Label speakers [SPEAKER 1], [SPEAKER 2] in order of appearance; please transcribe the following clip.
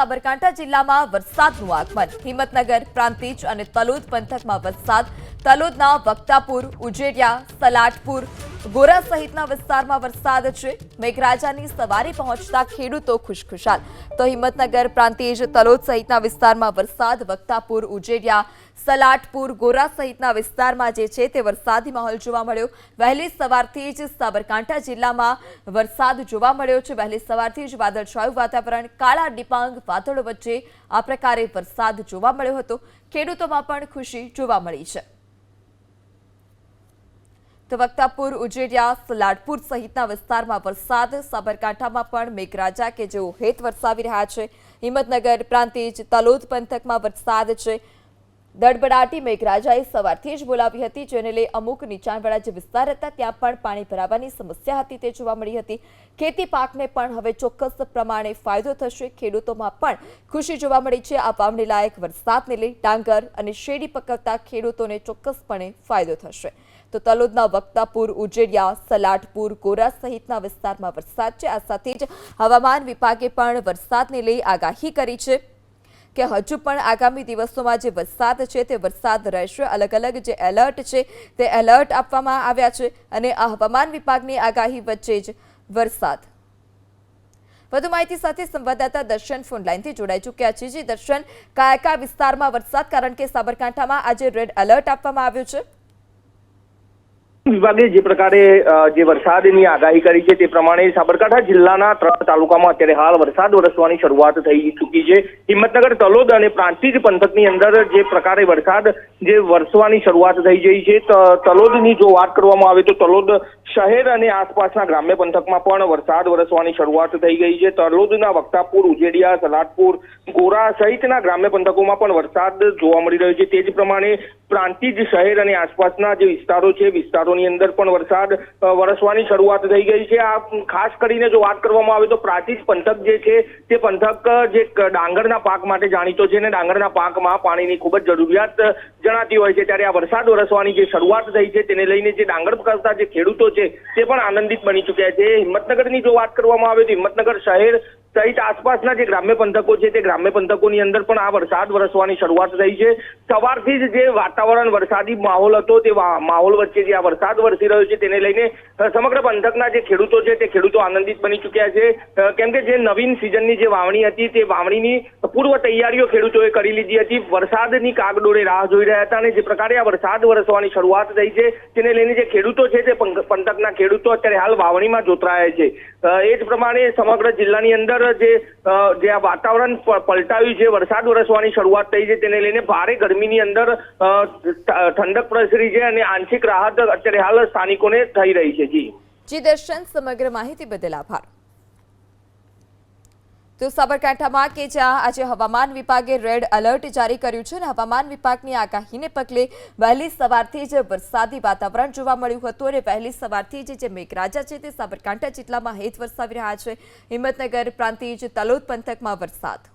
[SPEAKER 1] સાબરકાંઠા જિલ્લામાં વરસાદનું આગમન. હિંમતનગર પ્રાંતિજ અને તલોદ પંથકમાં વરસાદ. તલોદના વક્તાપુર ઉજેડિયા સલાટપુર ગોરા સહિતના વિસ્તારમાં વરસાદ છે. મેઘરાજાની સવારે પહોંચતા ખેડૂતો ખુશખુશાલ. તો હિંમતનગર પ્રાંતિજ તલોદ સહિતના વિસ્તારમાં વરસાદ, વક્તાપુર, ઉજેડિયા, સલાટપુર, ગોરા સહિતના વિસ્તારમાં જે છે તે વરસાદી માહોલ જોવા મળ્યો. વહેલી સવારથી જ સાબરકાંઠા જિલ્લામાં વરસાદ જોવા મળ્યો છે. વહેલી સવારથી જ વાદળછાયું વાતાવરણ, કાળા ડિપાંગ, વાદળો વચ્ચે આ પ્રકારે વરસાદ જોવા મળ્યો હતો. ખેડૂતોમાં પણ ખુશી જોવા મળી છે. તો વક્તાપુર, ઉજેડિયા, સલાડપુર સહિતના વિસ્તારમાં વરસાદ, સાબરકાંઠામાં પણ મેઘરાજા કે જેઓ હેત વરસાવી રહ્યા છે. હિંમતનગર, પ્રાંતિજ, તલોદ પંથકમાં વરસાદ છે. દડબડાટી મેઘરાજાએ સવારથી જ બોલાવી હતી, જેને લઈ અમુક નીચાણવાળા જે વિસ્તાર હતા, ત્યાં પણ પાણી ભરાવાની સમસ્યા હતી. તે જોવા મળી હતી. ખેતી પાકને પણ હવે ચોક્કસ પ્રમાણે ફાયદો થશે. ખેડૂતોમાં પણ ખુશી જોવા મળી છે. આ વાવણી લાયક વરસાદને લઈ ડાંગર અને શેરડી પકવતા ખેડૂતોને ચોક્કસપણે ફાયદો થશે. તો તલોદના વક્તાપુર, ઉજેડિયા સલાટપુર ગોરા સહિતના વિસ્તારમાં વરસાદ છે. આ સાથે જ હવામાન વિભાગે પણ વરસાદને લઈ આગાહી કરી છે. કે હજુ પણ આગામી દિવસોમાં જે વરસાદ છે તે વરસાદ રહેશે. અલગ અલગ જે એલર્ટ છે તે એલર્ટ આપવામાં આવ્યા છે અને આ હવામાન વિભાગની આગાહી વચ્ચે જ વરસાદ. વધુ માહિતી સાથે સંવાદદાતા દર્શન ફોન લાઈનથી જોડાઈ ચૂક્યા છે. જે દર્શન, કયા કયા વિસ્તારમાં વરસાદ? કારણ કે સાબરકાંઠામાં આજે રેડ એલર્ટ આપવામાં આવ્યું છે.
[SPEAKER 2] વિભાગે જે પ્રકારે જે વરસાદની આગાહી કરી છે તે પ્રમાણે સાબરકાંઠા જિલ્લાના ત્રણ તાલુકામાં અત્યારે હાલ વરસાદ વરસવાની શરૂઆત થઈ ચૂકી છે. હિંમતનગર, તલોદ અને પ્રાંતિજ પંથકની અંદર જે પ્રકારે વરસાદ જે વરસવાની શરૂઆત થઈ ગઈ છે. તલોદની જો વાત કરવામાં આવે તો તલોદ શહેર અને આસપાસના ગ્રામ્ય પંથકમાં પણ વરસાદ વરસવાની શરૂઆત થઈ ગઈ છે. તલોદના વક્તાપુર, ઉજેડિયા સલાટપુર ગોરા સહિતના ગ્રામ્ય પંથકોમાં પણ વરસાદ જોવા મળી રહ્યો છે. તે જ પ્રમાણે પ્રાંતિજ શહેર અને આસપાસના જે વિસ્તારો છે વિસ્તારોની અંદર પણ વરસાદ વરસવાની શરૂઆત થઈ ગઈ છે. આ, ખાસ કરીને જો વાત કરવામાં આવે તો પ્રાચીન પંથક જે છે, તે પંથક, જે ડાંગરના પાક માટે જાણીતો છે અને ડાંગરના પાકમાં પાણીની ખૂબ જ જરૂરિયાત જણાતી હોય છે. ત્યારે આ વરસાદ વરસવાની જે શરૂઆત થઈ છે, તેને લઈને જે ડાંગર કરતા જે ખેડૂતો છે, તે પણ આનંદિત બની ચૂક્યા છે. હિંમતનગરની જો વાત કરવામાં આવે તો હિંમતનગર શહેર સહિત આસપાસના જે ગ્રામ્ય પંથકો છે તે ગ્રામ્ય પંથકોની અંદર પણ આ વરસાદ વરસવાની શરૂઆત થઈ છે. સવારથી જ જે વાતાવરણ વરસાદી માહોલ હતો તે માહોલ વચ્ચે જે આ વરસાદ વરસી રહ્યો છે તેને લઈને સમગ્ર પંથકના જે ખેડૂતો છે તે ખેડૂતો આનંદિત બની ચૂક્યા છે. કેમ કે જે નવીન સિઝનની જે વાવણી હતી તે વાવણીની પૂર્વ તૈયારીઓ ખેડૂતોએ કરી લીધી હતી. વરસાદની કાગડોળે રાહ જોઈ રહ્યા હતા અને જે પ્રકારે આ વરસાદ વરસવાની શરૂઆત થઈ છે તેને લઈને જે ખેડૂતો છે તે પંથકના ખેડૂતો અત્યારે હાલ વાવણીમાં જોતરાયા છે. એ જ પ્રમાણે સમગ્ર જિલ્લાની અંદર જે જે આ વાતાવરણ પલટાવ્યું છે, વરસાદ વરસવાની શરૂઆત થઈ છે, તેને લઈને ભારે ગરમીની અંદર ઠંડક પ્રસરી છે અને આંશિક રાહત અત્યારે હાલ સ્થાનિકોને થઈ રહી છે, જી.
[SPEAKER 1] જી દર્શન, સમગ્ર માહિતી બદલ આભાર. તો સાબરકાંઠામાં કે જ્યાં આજે હવામાન વિભાગે રેડ એલર્ટ જારી કર્યું છે અને હવામાન વિભાગની આગાહીને પગલે વહેલી સવારથી જ વરસાદી વાતાવરણ જોવા મળ્યું હતું અને વહેલી સવારથી જ મેઘરાજા છે તે સાબરકાંઠા જિલ્લામાં હેત વરસાવી રહ્યા છે. હિંમતનગર પ્રાંતિજ તલોદ પંથકમાં વરસાદ.